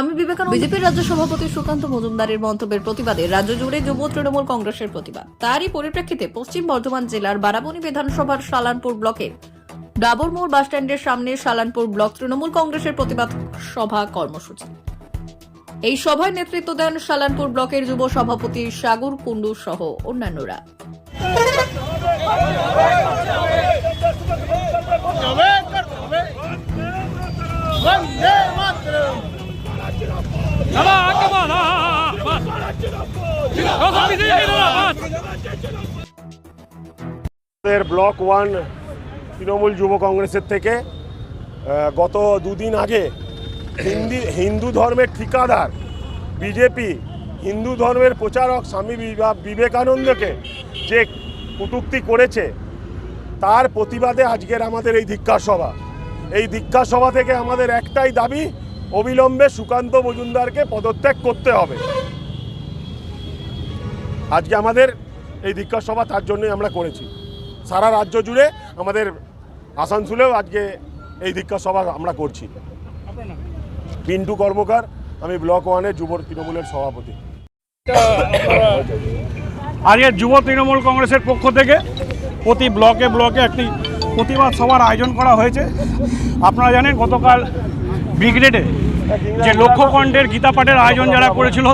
স্বামী বিবেকানন্দ বিজেপির রাজ্য সভাপতি সুকান্ত মজুমদারের মন্তব্যের প্রতিবাদে রাজ্য জুড়ে যুব তৃণমূল কংগ্রেসের প্রতিবাদ তারই পরিপ্রেক্ষিতে পশ্চিম বর্ধমান জেলার বারাবণী বিধানসভার সালানপুর ব্লকের ডাবরমোড় বাসস্ট্যান্ডের সামনে সালানপুর ব্লক তৃণমূল কংগ্রেসের প্রতিবাদ সভা কর্মসূচি এই সভায় নেতৃত্ব দেন সালানপুর ব্লকের যুব সভাপতি সাগর কুণ্ডু সহ অন্যান্যরা Come ব্লক ওয়ান তৃণমূল যুব কংগ্রেসের থেকে গত দুদিন আগে হিন্দি, হিন্দু ধর্মের ঠিকাদার বিজেপি, হিন্দু ধর্মের প্রচারক স্বামী বিবা- বিবেকানন্দকে যে কটূক্তি করেছে, তার প্রতিবাদে আজকের আমাদের এই ধিক্কার সভা। এই ধিক্কার সভা থেকে আমাদের একটাই দাবি, অবিলম্বে সুকান্ত মজুমদারকে পদত্যাগ করতে হবে। আজকে আমাদের এই ধিক্কার সভা তার জন্যই আমরা করেছি। সারা রাজ্য জুড়ে আমাদের আসানসোলেও আজকে এই ধিক্কার সভা আমরা করছি। পিন্টু কর্মকার, আমি ব্লক ওয়ানের যুব তৃণমূলের সভাপতি। আজকে যুব তৃণমূল কংগ্রেসের পক্ষ থেকে প্রতি ব্লকে ব্লকে একটি প্রতিবাদ সভার আয়োজন করা হয়েছে। আপনারা জানেন, গতকাল ব্রিগেডে যে লক্ষ্যকণ্ডের গীতা পাঠের আয়োজন যারা করেছিল,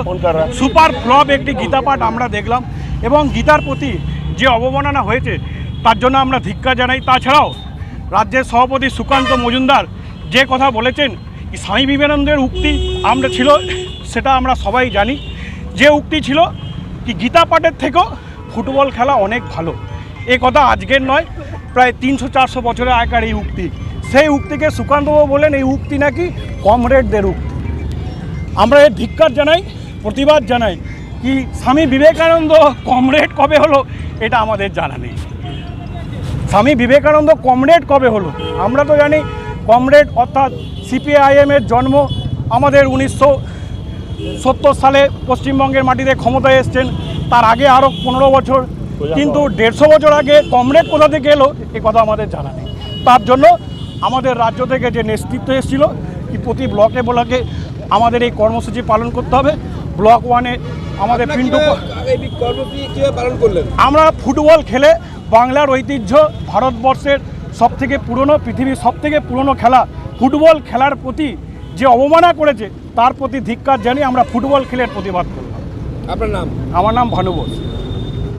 সুপার ফ্লপ একটি গীতা পাঠ আমরা দেখলাম এবং গীতার প্রতি যে অবমাননা হয়েছে, তার জন্য আমরা ধিক্কার জানাই। তাছাড়াও রাজ্যের সভাপতি সুকান্ত মজুমদার যে কথা বলেছেন স্বামী বিবেকানন্দের উক্তি আমরা ছিল, সেটা আমরা সবাই জানি। যে উক্তি ছিল কি গীতা পাঠের থেকেও ফুটবল খেলা অনেক ভালো। এ কথা আজকের নয়, প্রায় তিনশো চারশো বছরের আগেকার এই উক্তি। সেই উক্তিকে সুকান্তবাবু বলেন এই উক্তি নাকি কমরেডদের উক্তি। আমরা এর ধিক্কার জানাই প্রতিবাদ জানাই কি স্বামী বিবেকানন্দ কমরেড কবে হলো এটা আমাদের জানা নেই। স্বামী বিবেকানন্দ কমরেড কবে হলো আমরা তো জানি কমরেড অর্থাৎ সিপিআইএম এর জন্ম আমাদের উনিশশো সত্তর সালে পশ্চিমবঙ্গের মাটিতে ক্ষমতায় এসছেন তার আগে আরও পনেরো বছর কিন্তু দেড়শো বছর আগে কমরেড কোথা থেকে এলো এ কথা আমাদের জানা নেই। তার জন্য আমাদের রাজ্য থেকে যে নেতৃত্ব এসেছিল কি প্রতি ব্লকে ব্লকে আমাদের এই কর্মসূচি পালন করতে হবে। ব্লক ওয়ানে আমাদের পিন্টু আমরা ফুটবল খেলে বাংলার ঐতিহ্য ভারতবর্ষের সব থেকে পুরনো পৃথিবীর সব থেকে পুরনো খেলা। ফুটবল খেলার প্রতি যে অবমাননা করেছে তার প্রতি ধিক্কার জানিয়ে আমরা ফুটবল খেলের প্রতিবাদ করলাম। আপনার নাম? আমার নাম ভানু বোস।